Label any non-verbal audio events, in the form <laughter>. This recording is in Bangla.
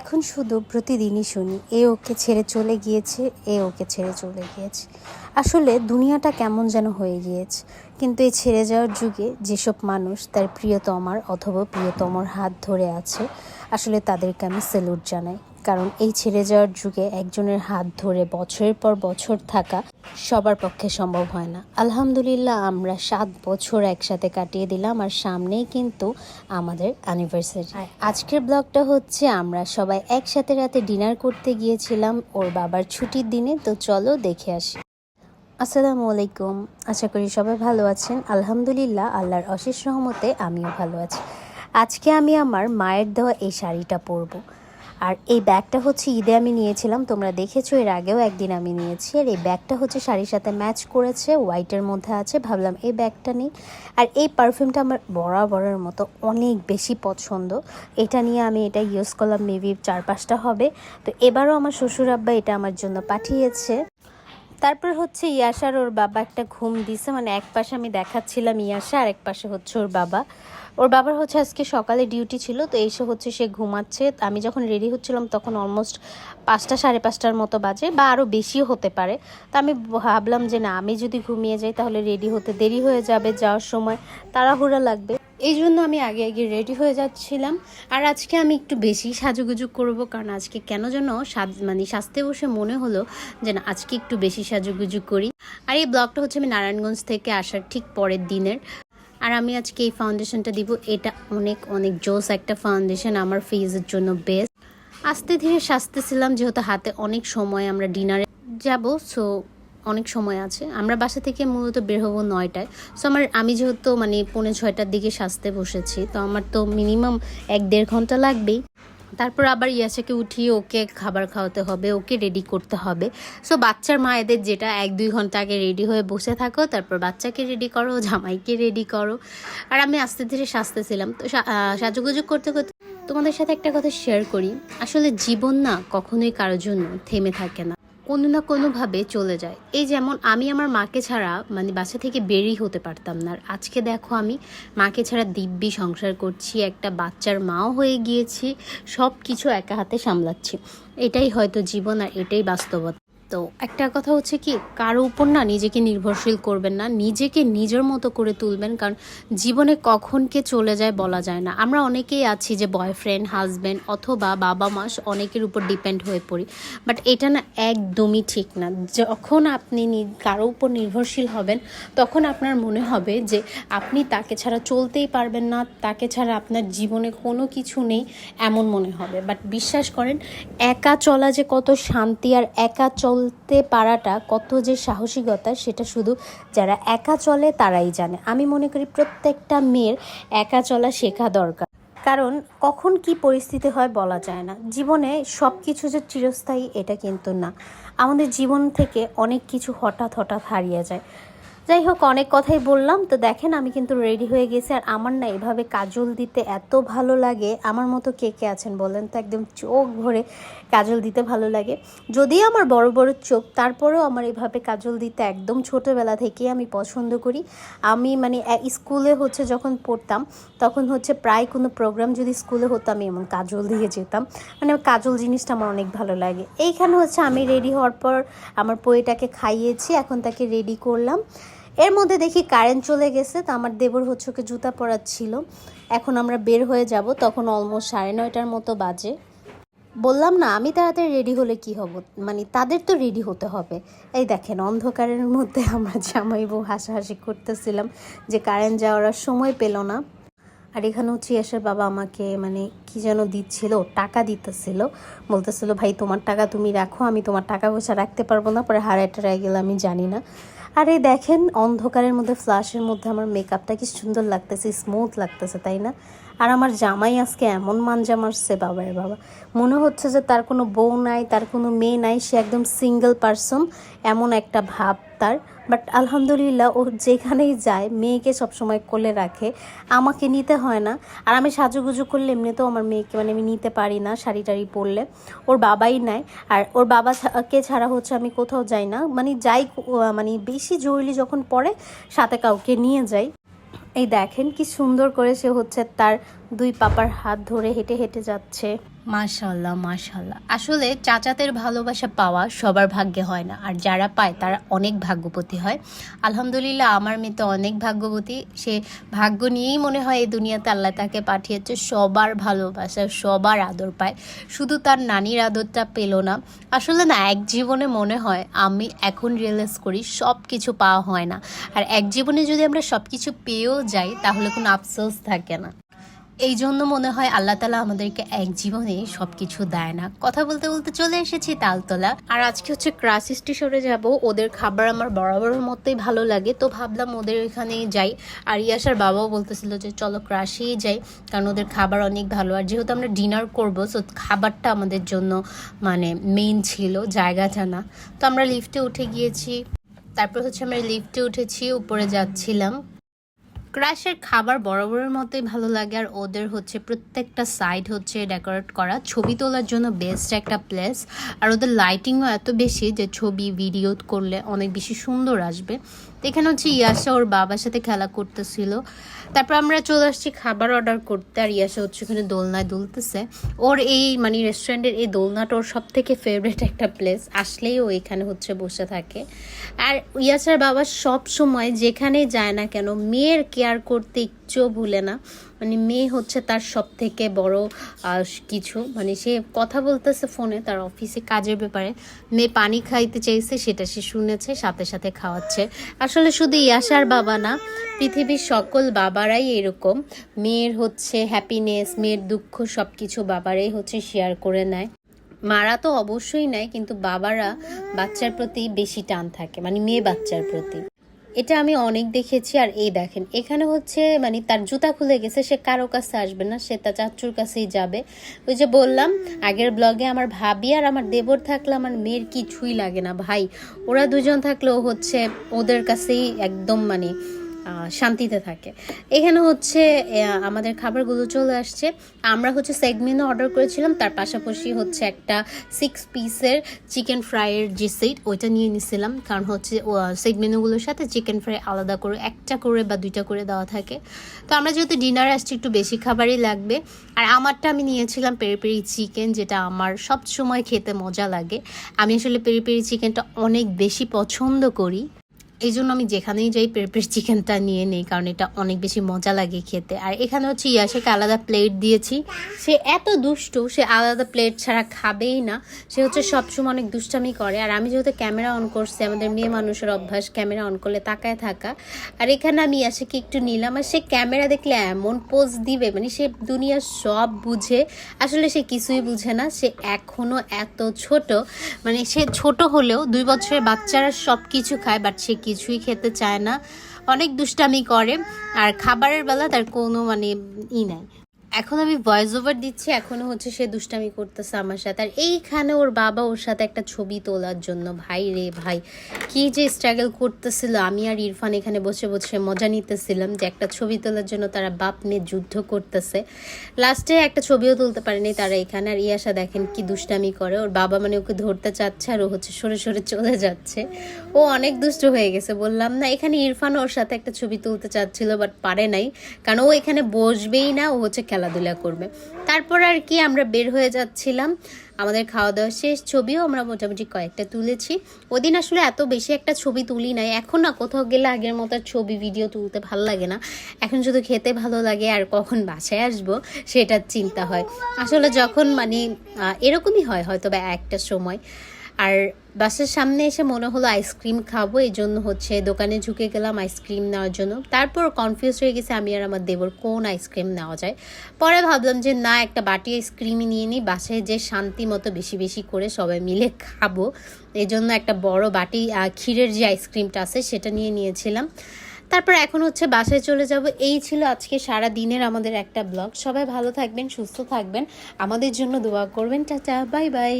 এখন শুধু প্রতিদিনই শুনি, এ ওকে ছেড়ে চলে গিয়েছে, এ ওকে ছেড়ে চলে গিয়েছে। আসলে দুনিয়াটা কেমন যেন হয়ে গিয়েছে। কিন্তু এই ছেড়ে যাওয়ার যুগে যেসব মানুষ তার প্রিয়তমার অথবা প্রিয়তমর হাত ধরে আছে, আসলে তাদেরকে আমি স্যালুট জানাই। কারণ এই ছেড়ে যাওয়ার যুগে একজনের হাত ধরে বছরের পর বছর থাকা সবার পক্ষে সম্ভব হয় না। আলহামদুলিল্লাহ আমরা সাত বছর একসাথে কাটিয়ে দিলাম আর সামনেই কিন্তু আমাদের অ্যানিভার্সারি আজকের ব্লগটা হচ্ছে আমরা সবাই একসাথে রাতে ডিনার করতে গিয়েছিলাম ওর বাবার ছুটির দিনে তো চলো দেখে আসি। আসসালামু আলাইকুম আশা করি সবাই ভালো আছেন। আলহামদুলিল্লাহ আল্লাহর অশেষ রহমতে আমিও ভালো আছি। আজকে আমি আমার মায়ের দেওয়া এই শাড়িটা পরবো। আর এই ব্যাগটা হচ্ছে ঈদে আমি নিয়েছিলাম, তোমরা দেখেছ, এর আগেও একদিন আমি নিয়েছি। আর এই ব্যাগটা হচ্ছে শাড়ির সাথে ম্যাচ করেছে হোয়াইটের মধ্যে আছে, ভাবলাম এই ব্যাগটা নিই। আর এই পারফিউমটা আমার বরাবরের মতো অনেক বেশি পছন্দ। এটা নিয়ে আমি এটা ইউজ করলাম মেবি চার পাঁচটা হবে। তো এবারও আমার শ্বশুর আব্বা এটা আমার জন্য পাঠিয়েছে। তারপর হচ্ছে ইয়াসার ওর বাবা একটা ঘুম দিছে মানে এক পাশে আমি দেখাচ্ছিলাম ইয়াসা আর এক পাশে হচ্ছে ওর বাবা। ওর বাবার হচ্ছে আজকে সকালে ডিউটি ছিল, তো এসে হচ্ছে সে ঘুমাচ্ছে। আমি যখন রেডি হচ্ছিলাম তখন অলমোস্ট পাঁচটা, সাড়ে পাঁচটার মতো বাজে বা আরও বেশিও হতে পারে। তো আমি ভাবলাম যে না, আমি যদি ঘুমিয়ে যাই তাহলে রেডি হতে দেরি হয়ে যাবে যাওয়ার সময়। তাড়াহুড়া লাগবে। এই জন্য আমি আগে আগে রেডি হয়ে যাচ্ছিলাম। আর আজকে আমি একটু বেশি সাজুগুজু করব, কারণ আজকে কেন যেন সাজ মানে সাজতে বসে মনে হলো যে না, আজকে একটু বেশি সাজুগুজু করি। আর এই ব্লগটা হচ্ছে আমি নারায়ণগঞ্জ থেকে আসার ঠিক পরের দিনের। আর আমি আজকে এই ফাউন্ডেশনটা দিব। এটা অনেক অনেক জোস একটা ফাউন্ডেশন আমার ফেসের জন্য বেস্ট আস্তে ধীরে সাজতেছিলাম, যেহেতু হাতে অনেক সময় আমরা ডিনারে যাব সো অনেক সময় আছে। আমরা বাসা থেকে মূলত বের হব নয়টায়। সো আমার, আমি যেহেতু মানে পৌনে ছয়টার দিকে সাজতে বসেছি, তো আমার তো মিনিমাম এক দেড় ঘণ্টা লাগবেই। তারপর আবার ইয়াসাকে উঠিয়ে ওকে খাবার খাওয়াতে হবে, ওকে রেডি করতে হবে। সো বাচ্চার মায়েদের যেটা এক দুই ঘণ্টা আগে রেডি হয়ে বসে থাকো, তারপর বাচ্চাকে রেডি করো, জামাইকে রেডি করো। আর আমি আস্তে ধীরে সাজতেছিলাম। তো সাজুগুজু করতে করতে তোমাদের সাথে একটা কথা শেয়ার করি। আসলে জীবন না কখনোই কারোর জন্য থেমে থাকে না। কোনো না কোনোভাবে চলে যায়। এই যেমন আমি আমার মাকে ছাড়া মানে বাসা থেকে বেরই হতে পারতাম না। আর আজকে দেখো আমি মাকে ছাড়া দিব্যি সংসার করছি, একটা বাচ্চার মাও হয়ে গিয়েছি সব কিছু একা হাতে সামলাচ্ছি। এটাই হয়তো জীবন আর এটাই বাস্তবতা। তো একটা কথা হচ্ছে কি, কারও উপর না নিজেকে নির্ভরশীল করবেন না, নিজেকে নিজের মতো করে তুলবেন, কারণ জীবনে কখন কে চলে যায় বলা যায় না। আমরা অনেকেই আছি যে বয়ফ্রেন্ড হাজব্যান্ড অথবা বাবা মাস অনেকের উপর ডিপেন্ড হয়ে পড়ি। বাট এটা না একদমই ঠিক না। যখন আপনি কারও উপর নির্ভরশীল হবেন, তখন আপনার মনে হবে যে আপনি তাকে ছাড়া চলতেই পারবেন না, তাকে ছাড়া আপনার জীবনে কোনো কিছু নেই এমন মনে হবে। বাট বিশ্বাস করেন, একা চলা যে কত শান্তি আর একা চলতে পারাটা কত যে সাহসিকতা, সেটা শুধু যারা একা চলে তারাই জানে। আমি মনে করি প্রত্যেকটা মেয়ের একা চলা শেখা দরকার। কারণ কখন কি পরিস্থিতি হয় বলা যায় না। জীবনে সব কিছু যে চিরস্থায়ী, এটা কিন্তু না। আমাদের জীবন থেকে অনেক কিছু হঠাৎ হঠাৎ হারিয়ে যায়। যাই হোক, অনেক কথাই বললাম। তো দেখেন, আমি কিন্তু রেডি হয়ে গেছি। আর আমার না এভাবে কাজল দিতে এত ভালো লাগে। আমার মতো কে কে আছেন বলেন তো, একদম চোখ ভরে কাজল দিতে ভালো লাগে। যদিও আমার বড় বড় চোখ, তারপরেও আমার এভাবে কাজল দিতে একদম ছোটোবেলা থেকেই আমি পছন্দ করি। আমি মানে স্কুলে হচ্ছে যখন পড়তাম, তখন হচ্ছে প্রায় কোনো প্রোগ্রাম যদি স্কুলে হতো, আমি এমন কাজল দিয়ে যেতাম। মানে কাজল জিনিসটা আমার অনেক ভালো লাগে। এইখানে হচ্ছে আমি রেডি হওয়ার পর, আমার পইটাকে খাইয়েছি, এখন তাকে রেডি করলাম। এর মধ্যে দেখি কারেন্ট চলে গেছে, তো আমার দেবর হচ্ছে জুতা পরাচ্ছিল। এখন আমরা বের হয়ে যাব, তখন অলমোস্ট সাড়ে নয়টার মতো বাজে। বললাম, না, আমি তাড়াতাড়ি রেডি হলে কি হব? মানে তাদের তো রেডি হতে হবে। এই দেখেন, অন্ধকারের মধ্যে আমরা জামাই বউ হাসাহাসি করতেছিলাম যে কারেন্ট যাওয়ার সময় পেল না। আর এখানে হচ্ছে ইয়াসের বাবা আমাকে মানে কি যেন দিচ্ছিল, টাকা দিতেছিল। বলতেছিল, ভাই, তোমার টাকা তুমি রাখো, আমি তোমার টাকা পয়সা রাখতে পারব না, পরে হারায় টারায় গেলে আমি জানি না। আর এই দেখেন, অন্ধকারের মধ্যে, ফ্ল্যাশের মধ্যে আমার মেকআপটা কি সুন্দর লাগতেছে স্মুথ লাগতেছে, তাই না? আর আমার জামাই আজকে এমন মানজা মারছে বাবার বাবা। মনে হচ্ছে যে তার কোনো বউ নাই, তার কোনো মেয়ে নাই, সে একদম সিঙ্গেল পারসন এমন একটা ভাব তার। বাট আলহামদুলিল্লাহ, ও যেখানেই যায়, মেয়েকে সবসময় কোলে রাখে। আমাকে নিতে হয় না। আর আমি সাজুগুজু করলে এমনিতেও আমার মেয়েকে মানে আমি নিতে পারি না শাড়ি টাড়ি পরলে। ওর বাবাই নেয় আর ওর বাবাকে ছাড়া হচ্ছে আমি কোথাও যাই না। মানে যাই মানে বেশি জরুরি যখন পড়ে, সাথে কাউকে নিয়ে যাই। এই দেখেন কি সুন্দর করে সে হচ্ছে তার দুই পাপার হাত ধরে হেঁটে হেঁটে যাচ্ছে। মাশাল্লাহ মাশাল্লাহ আসলে চাচাদের ভালোবাসা পাওয়া সবার ভাগ্যে হয় না। আর যারা পায়, তারা অনেক ভাগ্যবতী হয়। আলহামদুলিল্লাহ, আমার মেয়ে তো অনেক ভাগ্যবতী। সে ভাগ্য নিয়েই মনে হয় এই দুনিয়াতে আল্লাহ তাকে পাঠিয়েছে। সবার ভালোবাসা, সবার আদর পায়। শুধু তার নানির আদরটা পেল না। আসলে না, এক জীবনে মনে হয় আমি এখন রিয়েলাইজ করি সব কিছু পাওয়া হয় না। আর এক জীবনে যদি আমরা সব কিছু পেয়েও যাই, তাহলে কোনো আফসোস থাকে না। এই জন্য মনে হয় আল্লাহ তালা আমাদেরকে এক জীবনে সবকিছু দেয় না। কথা বলতে বলতে চলে এসেছি তালতলা। আর আজকে হচ্ছে ক্রাস স্টেশনে যাব। ওদের খাবার আমার বরাবরের মতোই ভালো লাগে। তো ভাবলাম ওদের এখানেই যাই। আর ইয়াসার বাবাও বলতেছিল যে, চলো ক্রাশেই যাই, কারণ ওদের খাবার অনেক ভালো। আর যেহেতু আমরা ডিনার করব, সো খাবারটা আমাদের জন্য মানে মেইন ছিল, জায়গাটা না। তো আমরা লিফটে উঠে গিয়েছি। তারপর হচ্ছে আমরা লিফটে উঠেছি, উপরে যাচ্ছিলাম। ক্রাশের খাবার বরাবরের মতোই ভালো লাগে, আর ওদের হচ্ছে প্রত্যেকটা সাইড হচ্ছে ডেকোরেট করা। ছবি তোলার জন্য বেস্ট একটা প্লেস আর ওদের লাইটিংও এত বেশি যে ছবি ভিডিও করলে অনেক বেশি সুন্দর আসবে। এখানে হচ্ছে ইয়াসা ওর বাবার সাথে খেলা করতেছিল। তারপর আমরা চলে আসছি খাবার অর্ডার করতে আর ইয়াসা হচ্ছে ওখানে দোলনায় দুলতেছে। ওর এই মানে রেস্টুরেন্টের এই দোলনাটা ওর সব থেকে ফেভারেট একটা প্লেস আসলেই ও এখানে হচ্ছে বসে থাকে। আর ইয়াসার বাবা সব সময় যেখানে যায় না কেন, মেয়ের কেয়ার করতে ইচ্ছেও ভুলে না। মানে মেয়ে হচ্ছে তার সব থেকে বড় কিছু। মানে সে কথা বলতেছে ফোনে, তার অফিসে কাজের ব্যাপারে। মেয়ে পানি খাইতে চাইছে, সেটা সে শুনেছে, সাথে সাথে খাওয়াচ্ছে। আসলে শুধু ইয়াসার বাবা না, পৃথিবীর সকল বাবারাই এরকম। মেয়ের হচ্ছে হ্যাপিনেস মেয়ের দুঃখ সব কিছু বাবারাই হচ্ছে শেয়ার করে নেয়। মারা তো অবশ্যই নেয়, কিন্তু বাবারা বাচ্চার প্রতি বেশি টান থাকে মানে মেয়ে বাচ্চার প্রতি। এটা আমি অনেক দেখেছি আর এই দেখেন এখানে হচ্ছে মানে তার জুতা খুলে গেছে সে কারও কাছে আসবে না সে তার চাচুর কাছেই যাবে। ওই যে বললাম আগের ব্লগে আমার ভাবি আর আমার দেবর থাকলে আমার মেয়ের কিছুই লাগে না ভাই। ওরা দুজন থাকলেও হচ্ছে ওদের কাছেই একদম মানে শান্তিতে থাকে। এখানে হচ্ছে আমাদের খাবারগুলো চলে আসছে। আমরা হচ্ছে সেগমেন্টও অর্ডার করেছিলাম, তার পাশাপাশি হচ্ছে একটা সিক্স পিসের চিকেন ফ্রাইয়ের যে সেট ওইটা নিয়ে নিছিলাম। কারণ হচ্ছে সেগমেন্টগুলোর সাথে চিকেন ফ্রাই আলাদা করে, একটা করে বা দুইটা করে দেওয়া থাকে। তো আমরা যেহেতু ডিনার আসছি, একটু বেশি খাবারই লাগবে। আর আমারটা আমি নিয়েছিলাম পেরি পেরি চিকেন যেটা আমার সব সময় খেতে মজা লাগে। আমি আসলে পেরি পেরি চিকেনটা অনেক বেশি পছন্দ করি। এই জন্য আমি যেখানেই যাই পেঁপের <laughs> চিকেনটা নিয়ে নিই, কারণ এটা অনেক বেশি মজা লাগে খেতে। আর এখানে হচ্ছে ইয়াসেকে আলাদা প্লেট দিয়েছি। সে এত দুষ্টু, সে আলাদা প্লেট ছাড়া খাবেই না। সে হচ্ছে সবসময় অনেক দুষ্টামি করে। আর আমি যেহেতু ক্যামেরা অন করছি, আমাদের মেয়ে মানুষের অভ্যাস ক্যামেরা অন করলে তাকায় থাকা। আর এখানে আমি ইয়াসেকে একটু নিলাম, আর সে ক্যামেরা দেখলে এমন পোজ দিবে মানে সে দুনিয়ার সব বুঝে। আসলে সে কিছুই বুঝে না, সে এখনও এত ছোট। মানে সে ছোট হলেও দুই বছরের বাচ্চারা সব কিছু খায় বাট সে কিছুই খেতে চায় না। অনেক দুষ্টামি করে, আর খাবারের বেলা তার কোনো মানে ই নাই। এখন আমি ভয়েস ওভার দিচ্ছি, এখনও হচ্ছে সে দুষ্টামি করতেছে আমার সাথে। আর এইখানে ওর বাবা ওর সাথে একটা ছবি তোলার জন্য। ভাই রে ভাই, কি যে স্ট্রাগল করতেছিল। আমি আর ইরফান এখানে বসে বসে মজা নিতেছিলাম যে একটা ছবি তোলার জন্য তারা বাপ মেয়ে যুদ্ধ করতেছে। লাস্টে একটা ছবিও তুলতে পারেনি তারা এখানে। আর ইয়াসা দেখেন কি দুষ্টামি করে। ওর বাবা মানে ওকে ধরতে চাচ্ছে আর ও হচ্ছে সরে সরে চলে যাচ্ছে। ও অনেক দুষ্ট হয়ে গেছে, বললাম না। এখানে ইরফান ওর সাথে একটা ছবি তুলতে চাচ্ছিল বাট পারে নাই। কারণ ও এখানে বসবেই না, ও হচ্ছে খেলাধুলা করবে। তারপর আর কি আমরা বের হয়ে যাচ্ছিলাম। আমাদের খাওয়া দাওয়া শেষ, ছবিও আমরা মোটামুটি কয়েকটা তুলেছি। ওদিন আসলে এত বেশি একটা ছবি তুলি নাই। এখন না কোথাও গেলে আগের মতো ছবি ভিডিও তুলতে ভালো লাগে না। এখন শুধু খেতে ভালো লাগে আর কখন বাসায় আসব সেটার চিন্তা হয়। আসলে যখন মানে এরকমই হয় হয়তো বা একটা সময়। আর বাসের সামনে এসে মনে হলো আইসক্রিম খাব এই জন্য হচ্ছে দোকানে ঝুঁকে গেলাম আইসক্রিম নেওয়ার জন্য। তারপর কনফিউজ হয়ে গেছে আমি আর আমার দেবর কোন আইসক্রিম নেওয়া যায়। পরে ভাবলাম যে না, একটা বাটি আইসক্রিমই নিয়ে নিই, বাসায় যে শান্তি মতো বেশি বেশি করে সবাই মিলে খাব। এই জন্য একটা বড় বাটি ক্ষীরের যে আইসক্রিমটা আছে সেটা নিয়ে নিয়েছিলাম। তারপর এখন হচ্ছে বাসায় চলে যাব। এই ছিল আজকে সারা দিনের আমাদের একটা ব্লগ সবাই ভালো থাকবেন, সুস্থ থাকবেন। আমাদের জন্য দোয়া করবেন। Tata bye bye